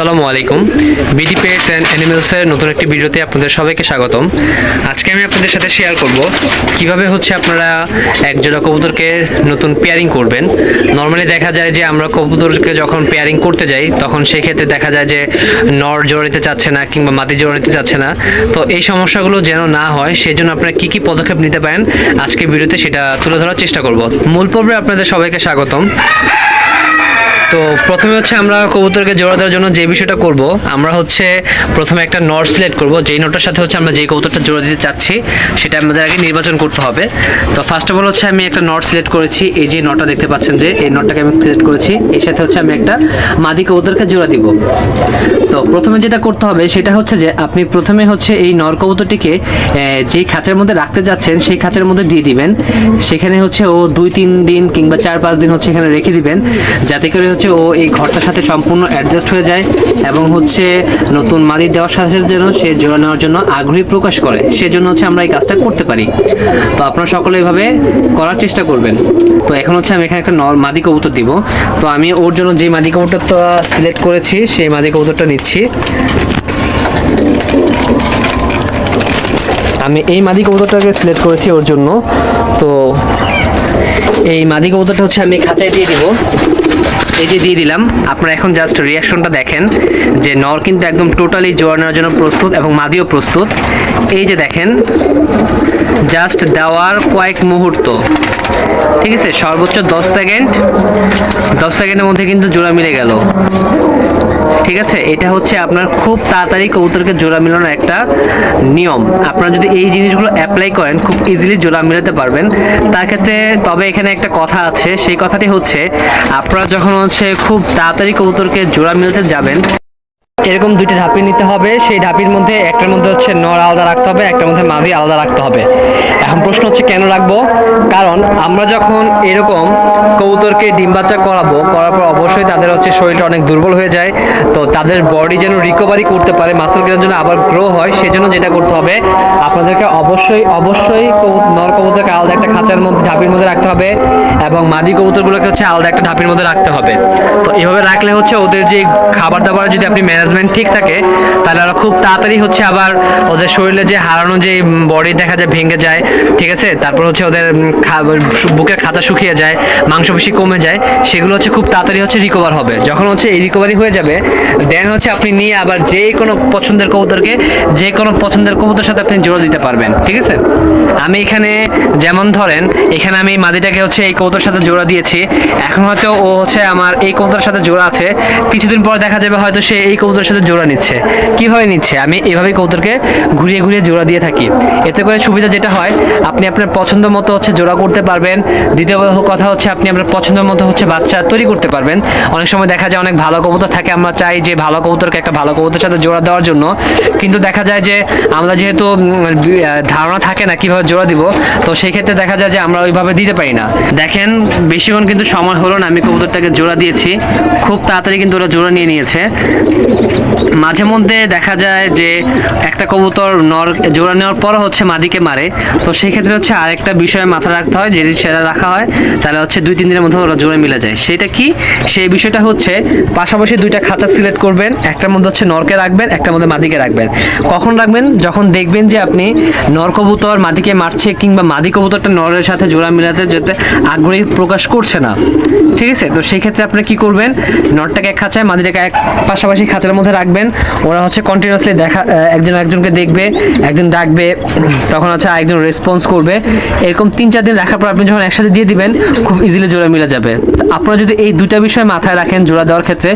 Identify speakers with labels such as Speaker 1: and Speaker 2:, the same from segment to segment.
Speaker 1: আসসালামু আলাইকুম। BD pets and অ্যানিমেলসের নতুন একটি ভিডিওতে আপনাদের সবাইকে স্বাগতম। আজকে আমি আপনাদের সাথে শেয়ার করব কীভাবে হচ্ছে আপনারা এক জোড়া কবুতরকে নতুন পেয়ারিং করবেন। নর্মালি দেখা যায় যে আমরা কবুতরকে যখন পেয়ারিং করতে যাই, তখন সেই ক্ষেত্রে দেখা যায় যে নর জোড়া নিতে চাচ্ছে না কিংবা মাদি জোড়া নিতে চাচ্ছে না। তো এই সমস্যাগুলো যেন না হয় সেই জন্য আপনারা কী কী পদক্ষেপ নিতে পারেন? আজকে ভিডিওতে সেটা তুলে ধরার চেষ্টা করব। মূল পর্বে আপনাদের সবাইকে স্বাগতম। তো প্রথমে হচ্ছে আমরা কবুতরকে জোড়া দেওয়ার জন্য যে বিষয়টা করব, আমরা হচ্ছে প্রথমে একটা নট সিলেক্ট করব, যেই নটটার সাথে হচ্ছে আমরা যেই কবুতরটা জোড়া দিতে চাচ্ছি, সেটা আমাদের আগে নির্বাচন করতে হবে। তো ফার্স্ট অফ অল হচ্ছে আমি একটা নট সিলেক্ট করেছি, এই যে নটটা দেখতে পাচ্ছেন যে, এই নটটাকে আমি সিলেক্ট করেছি, এর সাথে হচ্ছে আমি একটা মাদি কবুতরকে জোড়া দিব। তো প্রথমে যেটা করতে হবে, সেটা হচ্ছে যে আপনি প্রথমে হচ্ছে এই নর কবুতরটিকে যেই খাঁচার মধ্যে রাখতে যাচ্ছেন, সেই খাঁচার মধ্যে দিয়ে দিবেন। সেখানে হচ্ছে ও দুই, তিন দিন কিংবা চার, পাঁচ দিন হচ্ছে এখানে রেখে দিবেন, যাতে করে হচ্ছে ও এই ঘরটার সাথে সম্পূর্ণ অ্যাডজাস্ট হয়ে যায় এবং হচ্ছে নতুন মাদি দেওয়ার সাথে সাথে যেন সে জোড়া নেওয়ার জন্য আগ্রহী প্রকাশ করে। সেজন্য হচ্ছে আমরা এই কাজটা করতে পারি। তো আপনারা সকলে এভাবে করার চেষ্টা করবেন। তো এখন হচ্ছে আমি এখানে একটা মাদি কবুতর দিব। তো আমি ওর জন্য যে মাদি কবুতরটা সিলেক্ট করেছি, সেই মাদি কবুতরটা নিচ্ছি। আমি এই মাদি কবুতরটাকে সিলেক্ট করেছি ওর জন্য। তো এই মাদি কবুতরটা হচ্ছে আমি খাঁচায় দিয়ে দিব। এই যে দিয়ে দিলাম, আপনারা এখন জাস্ট রিয়াকশনটা দেখেন যে নর কিন্তু একদম টোটালি জোয়ার নেওয়ার জন্য প্রস্তুত এবং মাদিও প্রস্তুত। এই যে দেখেন জাস্ট দেওয়ার কয়েক মুহূর্ত। ঠিক আছে? সর্বোচ্চ দশ সেকেন্ড দশ সেকেন্ডের মধ্যে কিন্তু জোড়া মিলে গেল। ঠিক আছে? এটা হচ্ছে আপনার খুব তাড়াতাড়ি কবুতরকে জোড়া মেলানোর একটা নিয়ম। আপনারা যদি এই জিনিসগুলো অ্যাপ্লাই করেন, খুব ইজিলি জোড়া মিলাতে পারবেন। তার ক্ষেত্রে তবে এখানে একটা কথা আছে, সেই কথাটি হচ্ছে, আপনারা যখন হচ্ছে খুব তাড়াতাড়ি কবুতরকে জোড়া মিলাতে যাবেন এরকম দুইটা ঢাপি নিতে হবে। সেই ঢাপির মধ্যে একটার মধ্যে হচ্ছে নর আলাদা রাখতে হবে, একটার মধ্যে মাদি আলাদা রাখতে হবে। এখন প্রশ্ন হচ্ছে কেন রাখব? কারণ আমরা যখন এরকম কবুতরকে ডিম বাচ্চা করাবো, করার পর অবশ্যই তাদের হচ্ছে শরীরটা অনেক দুর্বল হয়ে যায়। তো তাদের বডি যেন রিকভারি করতে পারে মাসেল কেনার জন্য আবার গ্রো হয়, সেজন্য যেটা করতে হবে, আপনাদেরকে অবশ্যই অবশ্যই নর কবুতরকে আলাদা একটা খাঁচার মধ্যে, ঢাপির মধ্যে রাখতে হবে এবং মাদি কবুতরগুলোকে হচ্ছে আলাদা একটা ঢাপির মধ্যে রাখতে হবে। তো এভাবে রাখলে হচ্ছে ওদের যে খাবার দাবার যদি আপনি ম্যানেজমেন্ট ঠিক থাকে, তাহলে ওরা খুব তাড়াতাড়ি হচ্ছে আবার ওদের শরীরে যে হারানো যে বডি দেখা যায় ভেঙে যায়, ঠিক আছে? তারপর হচ্ছে ওদের বুকের খাতা শুকিয়ে যায়, মাংসপেশি কমে যায়, সেগুলো হচ্ছে খুব তাড়াতাড়ি হচ্ছে রিকভার হবে। যখন হচ্ছে এই রিকভারি হয়ে যাবে দেন হচ্ছে আপনি নিয়ে আবার যে কোনো পছন্দের কবুতরকে, যে কোনো পছন্দের কবুতর সাথে আপনি জোড়া দিতে পারবেন, ঠিক আছে? আমি এখানে যেমন ধরেন, এখানে আমি মাদিটাকে হচ্ছে এই কবুতর সাথে জোড়া দিয়েছি, এখন হয়তো ও হচ্ছে আমার এই কবুতরের সাথে জোড়া আছে, কিছুদিন পর দেখা যাবে হয়তো সে এই কবুতরের সাথে জোড়া নিচ্ছে। কীভাবে নিচ্ছে? আমি এভাবেই কবুতরকে ঘুরিয়ে ঘুরিয়ে জোড়া দিয়ে থাকি। এতে করে সুবিধা যেটা হয়, আপনি আপনার পছন্দ মতো হচ্ছে জোড়া করতে পারবেন। দ্বিতীয় কথা হচ্ছে আপনি আপনার পছন্দ মতো হচ্ছে বাচ্চা তৈরি করতে পারবেন। অনেক সময় দেখা যায় অনেক ভালো কবুতর থাকে, আমরা চাই যে ভালো কবুতরকে একটা ভালো কবুতরের সাথে জোড়া দেওয়ার জন্য। কিন্তু দেখা যায় যে আমরা যেহেতু ধারণা থাকে না কীভাবে জোড়া দিব, তো সেই ক্ষেত্রে দেখা যায় যে আমরা ওইভাবে দিতে পারি না। দেখেন, বেশিক্ষণ কিন্তু সময় হলো না, আমি কবুতরটাকে জোড়া দিয়েছি। খুব তাড়াতাড়ি কিন্তু ওরা জোড়া নিয়ে নিয়েছে। মাঝে মধ্যে দেখা যায় যে একটা কবুতর নর জোড়া নেওয়ার পর হচ্ছে মাদিকে মারে। তো সেই ক্ষেত্রে হচ্ছে আরেকটা বিষয় মাথায় রাখতে হয়, যদি সেটা রাখা হয়, তাহলে হচ্ছে দুই, তিন দিনের মধ্যে ওরা জোড়া মিলে যায়। সেটা কি? সেই বিষয়টা হচ্ছে পাশাপাশি দুইটা খাঁচা সিলেক্ট করবেন, একটার মধ্যে হচ্ছে নরকে রাখবেন, একটার মধ্যে মাদিকে রাখবেন। কখন রাখবেন? যখন দেখবেন যে আপনি নর কবুতর মাদিকে মারছে কিংবা মাদি কবুতরটা নরের সাথে জোড়া মিলাতে যেতে আগ্রহী প্রকাশ করছে না। ঠিক আছে? তো সেই ক্ষেত্রে আপনি কি করবেন? নরটাকে এক খাঁচায়, মাদিটাকে এক পাশাপাশি খাঁচার মধ্যে রাখবেন। ওরা হচ্ছে কন্টিনিউয়াসলি দেখা একজন একজনকে দেখবে, একজন ডাকবে, তখন হচ্ছে আরেকজন রেসপন্স করবে। এরকম তিন, চার দিন রাখার পর আপনি যখন একসাথে দিয়ে দিবেন, খুব ইজিলি জোড়া মিলে যাবে। আপনারা যদি এই দুটা বিষয় মাথায় রাখেন জোড়া দেওয়ার ক্ষেত্রে,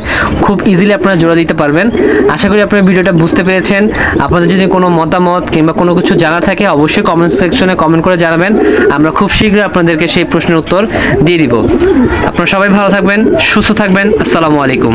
Speaker 1: খুব ইজিলি আপনারা জোড়া দিতে পারবেন। আশা করি আপনারা ভিডিওটা বুঝতে পেরেছেন। আপনাদের যদি কোনো মতামত কিংবা কোনো কিছু জানার থাকে, অবশ্যই কমেন্ট সেকশনে কমেন্ট করে জানাবেন। আমরা খুব শীঘ্রই আপনাদেরকে সেই প্রশ্নের উত্তর দিয়ে দিব। আপনারা সবাই ভালো থাকবেন, সুস্থ থাকবেন। আসসালামু আলাইকুম।